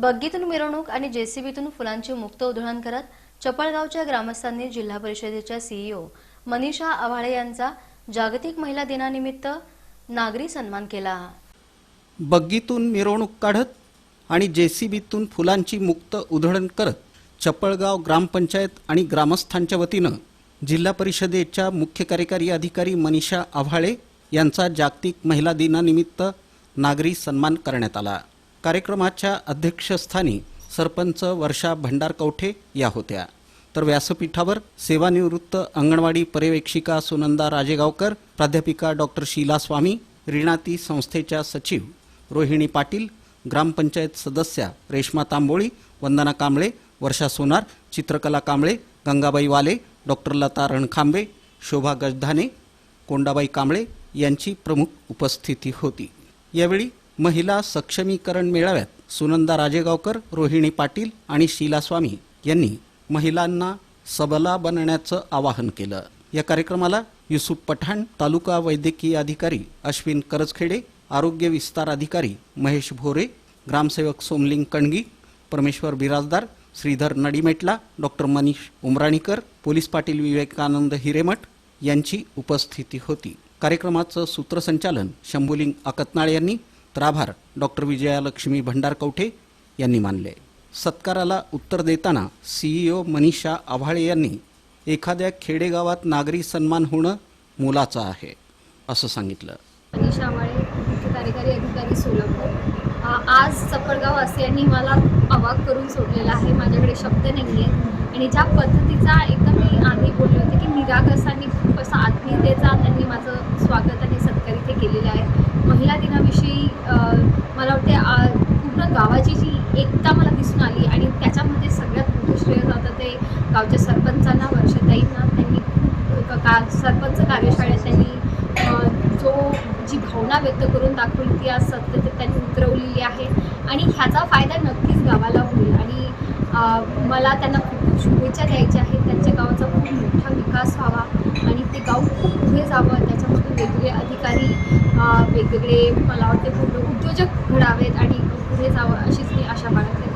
बग्गीतून मिरवणूक आणि जेसीबीतून फुलांची मुक्त उधळण करत चपळगावच्या ग्रामस्थांनी जिल्हा परिषदेच्या सीईओ मनीषा आव्हाळे यांचा जागतिक महिला दिनानिमित्त नागरी सन्मान केला. बग्गीतून मिरवणूक काढत आणि जेसीबीतून फुलांची मुक्त उधळण करत चपळगाव ग्रामपंचायत आणि ग्रामस्थांच्या वतीनं जिल्हा परिषदेच्या मुख्य कार्यकारी अधिकारी मनीषा आव्हाळे यांचा जागतिक महिला दिनानिमित्त नागरी सन्मान करण्यात आला. कार्यक्रमाच्या अध्यक्षस्थानी सरपंच वर्षा भंडारकवठे या होत्या. तर व्यासपीठावर सेवानिवृत्त अंगणवाडी पर्यवेक्षिका सुनंदा राजेगावकर प्राध्यापिका डॉक्टर शीला स्वामी रिणाती संस्थेच्या सचिव रोहिणी पाटील ग्रामपंचायत सदस्या रेश्मा तांबोळी वंदना कांबळे वर्षा सोनार चित्रकला कांबळे गंगाबाई वाले डॉक्टर लता रणखांबे शोभा गजधाने कोंडाबाई कांबळे यांची प्रमुख उपस्थिती होती. यावेळी महिला सक्षमीकरण मेळाव्यात सुनंदा राजेगावकर रोहिणी पाटील आणि शीला स्वामी यांनी महिलांना सबला बनण्याचं आवाहन केलं. या कार्यक्रमाला युसुफ पठाण तालुका वैद्यकीय अधिकारी अश्विन करजखेडे आरोग्य विस्तार अधिकारी महेश भोरे ग्रामसेवक सोमलिंग कणगी परमेश्वर बिराजदार श्रीधर नडीमेटला डॉक्टर मनीष उमराणीकर पोलीस पाटील विवेकानंद हिरेमठ यांची उपस्थिती होती. कार्यक्रमाचं सूत्रसंचालन शंभुलिंग अकतनाळ यांनी तर आभार डॉक्टर विजयालक्ष्मी भंडारकवठे यांनी मानले. सत्काराला उत्तर देताना सीईओ मनीषा आव्हाळे यांनी एखाद्या खेडेगावात नागरी सन्मान होणं मोलाचं आहे असं सांगितलं. अनिशा आवाळे मुख्य कार्यकारी अधिकारी सोलापूर. आज आज असे यांनी मला अवाक करून सोडलेला आहे माझ्याकडे शब्द नाही आहे आणि ज्या पद्धतीचा एकदम मी आधी बोलले होते की निरागसांनी खूप असं त्यांनी माझं स्वागत आणि सत्कार इथे केलेला आहे महिला दिनाविषयी अ, मला वाटते आ, पूर्ण गावाची जी एकता मला दिसून आली आणि त्याच्यामध्ये सगळ्यात मोठं श्रेय जातं ते गावच्या सरपंचांना वर्षताईंना त्यांनी का सरपंच कार्यशाळेत त्यांनी जो जी भावना व्यक्त करून दाखवली ती आज सत्य त्यांनी उतरवलेली आहे. आणि ह्याचा फायदा नक्कीच गावाला होईल. आणि मला त्यांना खूप खूप शुभेच्छा द्यायच्या आहेत. त्यांच्या गावाचा खूप मोठा विकास व्हावा आणि ते गाव खूप पुढे जावं. वेगवेगळे अधिकारी वेगवेगळे मला वाटते पूर्ण उद्योजक घडावेत आणि पुढे जावं अशीच मी आशा बाळगते.